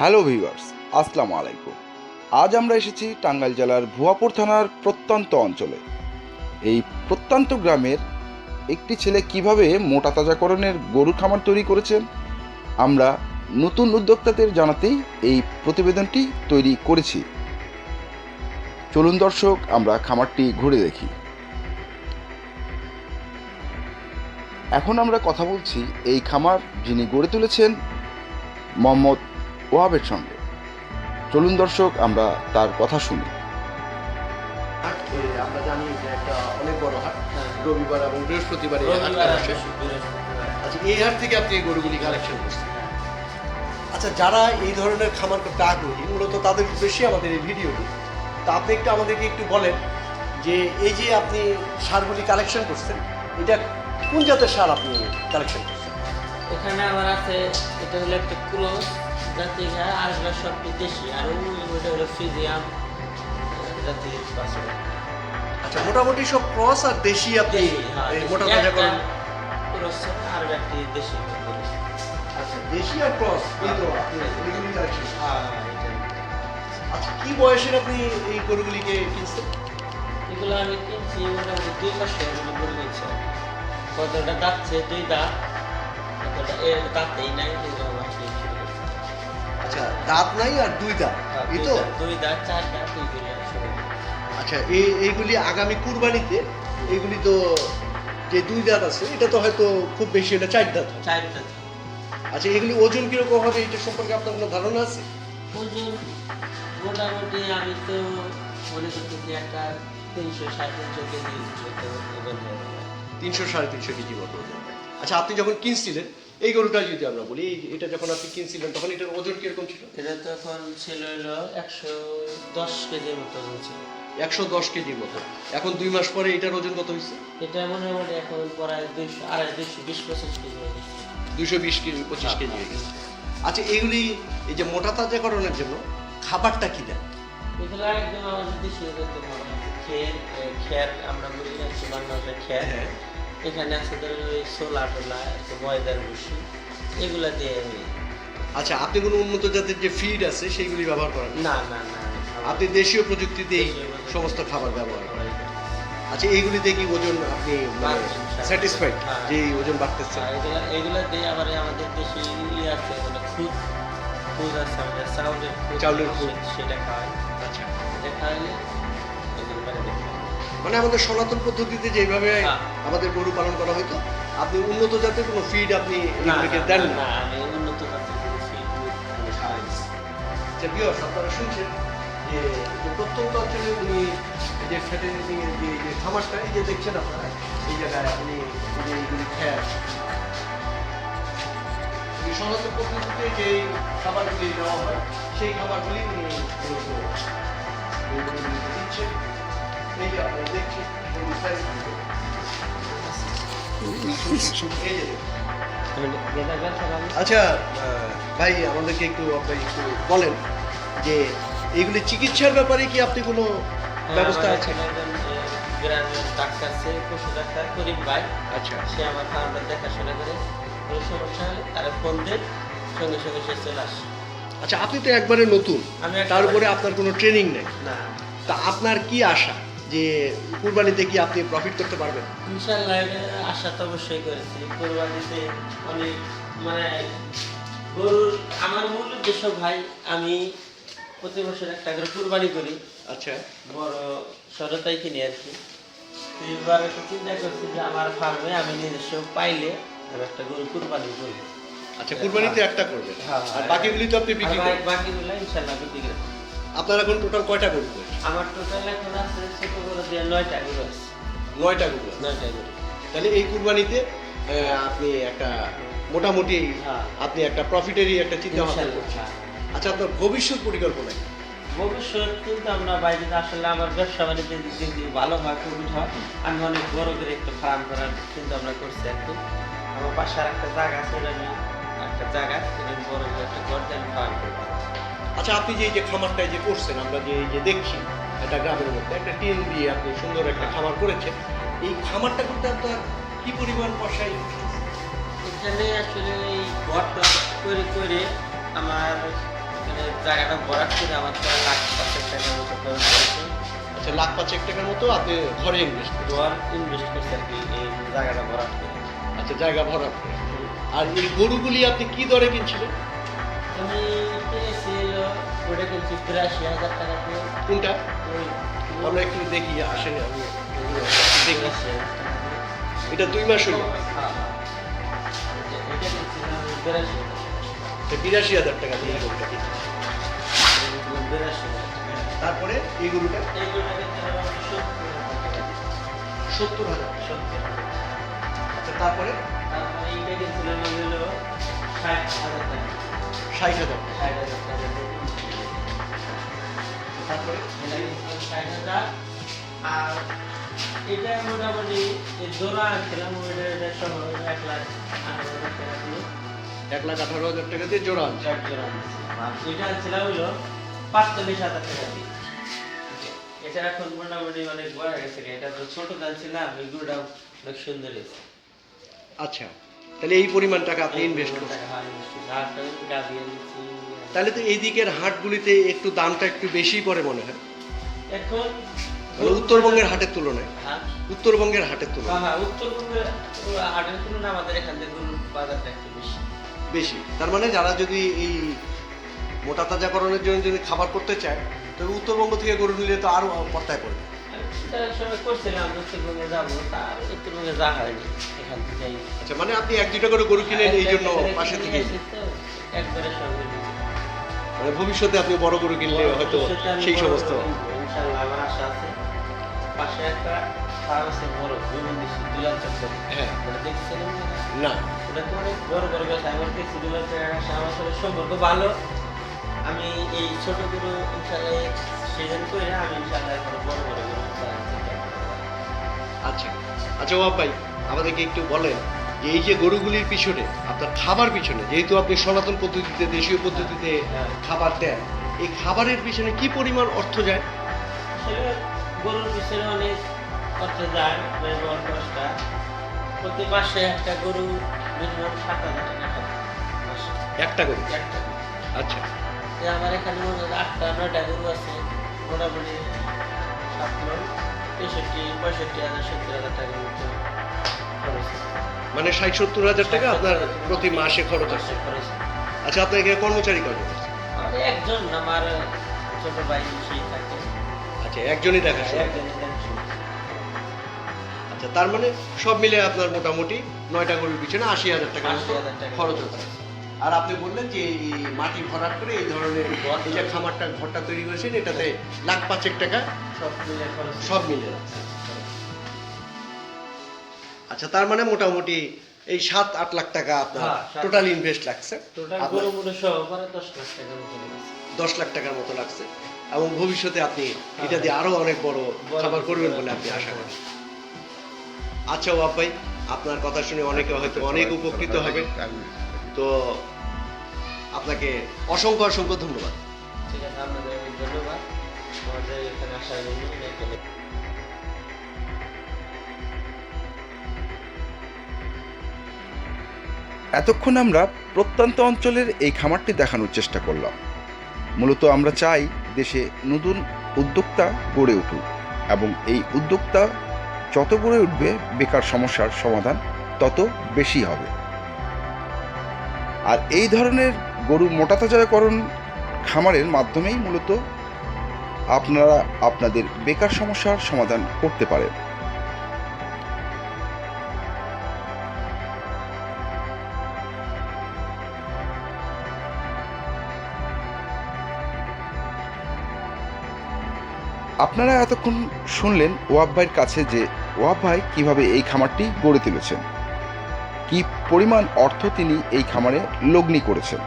Hello viewers, আসসালামু আলাইকুম। আজ আমরা এসেছি টাঙ্গাইল জেলার ভুয়াপুর থানার প্রত্যন্ত অঞ্চলে। এই প্রত্যন্ত গ্রামের একটি ছেলে কীভাবে মোটা তাজাকরণের গরুর খামার তৈরি করেছেন, আমরা নতুন উদ্যোক্তাদের জানাতেই এই প্রতিবেদনটি তৈরি করেছি। চলুন দর্শক, আমরা খামারটি ঘুরে দেখি। এখন আমরা কথা বলছি এই খামার যিনি গড়ে তুলেছেন মোহাম্মদ ওয়াবের সঙ্গে। চলুন দর্শক আমরা তার কথা শুনি। আমরা জানি যে একটা অনেক বড় হাট। রবিবার এবং বৃহস্পতিবার এই হাটটা বসে। আচ্ছা এই হাট থেকে আপনি এই গরুগুলি কালেকশন করছেন। আচ্ছা যারা এই ধরনের খামার করতে আগ্রহী মূলত তাদের উদ্দেশ্যে আমাদের এই ভিডিওটি তা আপনি একটু আমাদেরকে একটু বলেন যে এই যে আপনি সারগুলি কালেকশন করছেন এটা কোন জাতের সার আপনি কালেকশন করছেন? এখানে আমার আছে এটা হলো একটা ক্রস জাতি ঘাড় আর সব দেশি আর ওই ওইটা হলো ফিজিয়াম। পাশে আচ্ছা মোটামুটি সব ক্রস আর দেশি আপনি হ্যাঁ মোটা তাজা করেন ক্রস আর একটি দেশি। আচ্ছা দেশি আর ক্রস এই তো কালেকশন হ্যাঁ এটা। আচ্ছা কি বয়সের আপনি এই গরুগুলিকে কিনছেন? এগুলো আমি কিনছি মোটামুটি দুই মাসে এগুলো গরু কিনছি কতটা দাঁতছে দুই দাঁত। কতটা এর দাঁতেই নাই এগুলো। আচ্ছা দাঁত নাই আর দুই দাঁত? হ্যাঁ, এই তো? দুই দাঁত চার দাঁত আচ্ছা এই এইগুলি আগামী কুরবানিতে এইগুলি তো যে দুই দাঁত আছে এটা তো হয়তো খুব বেশি এটা চার দাঁত। চার দাঁত। আচ্ছা এগুলি ওজন কীরকম হবে এটা সম্পর্কে আপনার কোনো ধারণা আছে? ওজন মোটামুটি আমি তো মনে করতেছি একটা তিনশো সাড়ে তিনশো কেজি। তিনশো সাড়ে তিনশো কেজি মতো আচ্ছা আপনি যখন কিনছিলেন এই গরুটা যদি আমরা বলি এটা যখন আপনি কিনছিলেন তখন এটার ওজন কীরকম ছিল? এটা তখন ছিল হলো একশো দশ কেজির মতো ওজন ছিল। একশো দশ কেজির মতো। এখন দুই মাস পরে এটার ওজন কত হয়েছে? এটা মোটামুটি এখন প্রায় দুইশো আড়াই দুইশো বিশ পঁচিশ কেজি হয়ে। দুশো বিশ কেজি পঁচিশ কেজি হয়ে। গেছে। আচ্ছা এইগুলি এই যে মোটা তাজাকরণের জন্য খাবারটা কি দেন? এগুলো একদম আমাদের দেশে করতে ভালো খের এ, খের আমরা বলি না খের হ্যাঁ। এখানে আছে ধরুন ওই সোলা টোলা ময়দার ভুসি এগুলা দিয়ে আমি আচ্ছা আপনি কোনো উন্নত জাতের যে ফিড আছে সেইগুলি ব্যবহার করেন না? না না আপনি দেশীয় প্রযুক্তিতে সমস্ত খাবার ব্যবহার করেন করি। আচ্ছা এইগুলিতে কি ওজন আপনি। স্যাটিসফাইড হ্যাঁ। যে ওজন বাড়তেছে আর এগুলা এগুলা দিয়ে আবার আমাদের দেশে ইয়ে আছে মানে খুদ খুদ আছে আমাদের চাউলের চাউলের খুদ। সেটা খাওয়াই আচ্ছা এটা খাওয়াইলে ওজন বাড়ে মানে আমাদের সনাতন পদ্ধতিতে যেভাবে। আমাদের গরু পালন করা হয়তো আপনি উন্নত জাতের কোনো ফিড আপনি দেন না, উন্নত জাতের কোনো। আচ্ছা আপনারা শুনছেন যে প্রত্যন্ত অঞ্চলে উনি যে ফ্যাটার্নিটি যে যে খামারটা এই যে দেখছেন আপনারা এই জায়গায় উনি যে এই সনাতন পদ্ধতিতে যে খাবারগুলি দেওয়া হয় সেই খাবারগুলি উনি দিচ্ছেন আচ্ছা ভাই আমাদেরকে একটু আপনি একটু বলেন যে এইগুলি চিকিৎসার ব্যাপারে কি আপনি কোনো ব্যবস্থা আমার আছে? গ্রামের ডাক্তার আছে পশু ডাক্তার করিম ভাই। আচ্ছা। সে আমার খাবারটা দেখাশোনা করে। কোনো সমস্যা হলে তারা ফোন দেন সঙ্গে সঙ্গে সে চলে আসে। আচ্ছা আপনি তো একবারে নতুন। তার উপরে আপনার কোনো ট্রেনিং নেই। না। তা আপনার কি আশা? যে কুরবানিতে কি আপনি প্রফিট করতে পারবেন? ইনশাল্লাহ আশা তো অবশ্যই করেছি। কোরবানিতে অনেক মানে গরুর আমার মূল উদ্দেশ্য ভাই আমি প্রতি বছর একটা করে কুরবানি করি। আচ্ছা। বড় সরতাই কিনি আর কি এবার একটু চিন্তা করছি যে আমার ফার্মে আমি নিজস্ব পাইলে আমি একটা গরু কুরবানি করি। আচ্ছা কুরবানিতে একটা করবেন। হ্যাঁ, আর বাকিগুলি তো আপনি বিক্রি বাকি- বাকিগুলো ইনশাল্লাহ বিক্রি করে দেব। আপনার এখন টোটাল কয়টা গরু? আমার টোটাল এখন আছে ছোট দিয়ে নয়টা গরু আছে নয়টা গরু। নয়টা গরু তাহলে এই কুরবানিতে আপনি একটা মোটামুটি হ্যাঁ। আপনি একটা প্রফিটেরই একটা চিন্তা ভাবনা করছেন হ্যাঁ। আচ্ছা আপনার ভবিষ্যৎ পরিকল্পনা কি? ভবিষ্যৎ কিন্তু আমরা বাইরে আসলে আমার ব্যবসা বাণিজ্য দিক দিয়ে ভালো হয় খুবই হয় আমি অনেক বড় করে একটা ফার্ম করার চিন্তা ভাবনা করছি আর কি আমার পাশে আর একটা জায়গা আছে একটা জায়গা বড় করে একটা আমি ফার্ম করব আচ্ছা আপনি যে এই যে খামারটাই যে করছেন আমরা যে এই যে দেখছি একটা গ্রামের মধ্যে একটা টিন দিয়ে আপনি সুন্দর একটা খামার করেছেন। এই খামারটা করতে আপনার কি পরিমাণ পয়সায় এখানে আসলে এই ঘরটা করে করে আমার এখানে জায়গাটা ভরাট করে আমার প্রায় লাখ পাঁচেক টাকার মতো খরচ আচ্ছা লাখ পাঁচেক টাকার মতো আপনি ঘরে ইনভেস্ট ঘর ইনভেস্ট করছে আর কি এই জায়গাটা ভরাট করে। আচ্ছা জায়গা ভরা করে। আর এই গরুগুলি আপনি কি দরে কিনছিলেন? আমি ওটা কিনছি বিরাশি হাজার টাকা দিয়ে কোনটা আমরা একটু দেখি আসেন আমি দেখি। এটা দুই মাস হলো হ্যাঁ, হ্যাঁ। বিরাশি হাজার টাকা। দিয়ে গরুটা। তারপরে এই গরুটা সত্তর হাজার আচ্ছা তারপরে ষাট হাজার টাকা। ষাট হাজার টাকা। তারপরে। আর এটা মোটামুটি জোড়া আনছিলাম ওইটা এটা সহ এক লাখ আঠারো হাজার টাকা দিয়ে এক লাখ আঠারো হাজার টাকা দিয়ে জোড়া জোড়া। আর এটা আনছিলাম হলো পাঁচচল্লিশ হাজার টাকা দিয়ে। এটা এখন মোটামুটি অনেক বড় গেছে এটা তো ছোট দাম ছিলাম ওই গরুটা অনেক সুন্দর হয়েছে। আচ্ছা তাহলে এই পরিমাণ টাকা আপনি ইনভেস্ট করছেন। হয় করছি। তাহলে তো এই দিকের হাটগুলিতে একটু দামটা একটু বেশি পড়ে মনে হয়। এখন উত্তরবঙ্গের হাটের তুলনায়। হ্যাঁ। উত্তরবঙ্গের হাটের তুলনায়। হ্যাঁ, হ্যাঁ, উত্তরবঙ্গের হাটের তুলনায় আমাদের এখান থেকে বাজারটা একটু বেশি। বেশি। তার মানে যারা যদি এই মোটা তাজাকরণের জন্য যদি খাবার করতে চায় তবে উত্তরবঙ্গ থেকে গরু নিলে তো আরও পর্তায় পড়বে। আচ্ছা মানে আপনি এক দুটা করে গরু কিনেন এই জন্য পাশে থেকে একবারে মানে ভবিষ্যতে আপনি বড় গরু কিনলে হয়তো সেই সমস্ত হ্যাঁ। না? সম্পর্ক ভালো। আমি এই ছোট সিজন করে আমি বড় বড় আচ্ছা। আচ্ছা ওয়াব ভাই আমাদেরকে একটু বলেন যে এই যে গরুগুলির পিছনে আপনার খাবার পিছনে যেহেতু আপনি সনাতন পদ্ধতিতে দেশীয় পদ্ধতিতে। খাবার দেন এই খাবারের পিছনে কি পরিমাণ অর্থ যায়? গরুর পিছনে অনেক অর্থ যায় খরচটা প্রতি মাসে একটা গরু মিনিমাম সাত হাজার টাকা একটা গরু? একটা আচ্ছা। আমার এখানে মনে হয় আটটা নয়টা গরু আছে মোটামুটি সাত তেষট্টি পঁয়ষট্টি হাজার সত্তর হাজার টাকার মতো। মানে ষাট সত্তর হাজার টাকা আপনার প্রতি মাসে খরচ আছে। আচ্ছা আপনার এখানে কর্মচারী কজন একজন আমার ছোট ভাই থাকে। আচ্ছা একজনই দেখা আচ্ছা তার মানে সব মিলে আপনার মোটামুটি নয়টা গরুর পিছনে আশি হাজার টাকা মতো 80,000 টাকা খরচ হচ্ছে আর আপনি বললেন যে এই মাটি ভরাট করে এই ধরনের এই যে খামারটা ঘরটা তৈরি করেছেন এটাতে লাখ পাঁচেক টাকা সব মিলে সব মিলে। আচ্ছা তার মানে মোটামুটি এই সাত আট লাখ টাকা আপনার হ্যাঁ, টোটাল ইনভেস্ট লাগছে। টোটাল দশ লাখ টাকার মতো লেগেছে। দশ লাখ টাকার মতো লাগছে। এবং ভবিষ্যতে আপনি হ্যাঁ। এটা দিয়ে আরও অনেক বড় খাবার করবেন বলে আপনি আশা। করেন আচ্ছা ওয়াব ভাই আপনার কথা শুনে অনেকে হয়তো অনেক উপকৃত হবে। তো আপনাকে অসংখ্য অসংখ্য ধন্যবাদ। ঠিক আছে আপনাদের ধন্যবাদ। আমাদের এখানে আসার জন্য এতক্ষণ আমরা প্রত্যন্ত অঞ্চলের এই খামারটি দেখানোর চেষ্টা করলাম। মূলত আমরা চাই দেশে নতুন উদ্যোক্তা গড়ে উঠুক এবং এই উদ্যোক্তা যত গড়ে উঠবে বেকার সমস্যার সমাধান তত বেশি হবে। আর এই ধরনের গরু মোটাতাজাকরণ খামারের মাধ্যমেই মূলত আপনারা আপনাদের বেকার সমস্যার সমাধান করতে পারেন। আপনারা এতক্ষণ শুনলেন ওয়াব ভাইয়ের কাছে যে ওয়াব ভাই কীভাবে এই খামারটি গড়ে তুলেছেন। কি পরিমাণ অর্থ তিনি এই খামারে লগ্নি করেছেন।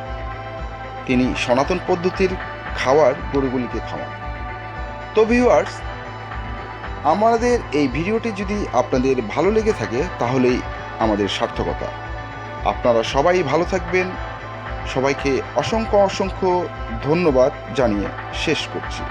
তিনি সনাতন পদ্ধতির খাওয়ার গরুগুলিকে খাওয়ান। তো ভিউয়ার্স আমাদের এই ভিডিওটি যদি আপনাদের ভালো লেগে থাকে, তাহলেই আমাদের সার্থকতা। আপনারা সবাই ভালো থাকবেন। সবাইকে অসংখ্য অসংখ্য ধন্যবাদ জানিয়ে শেষ করছি।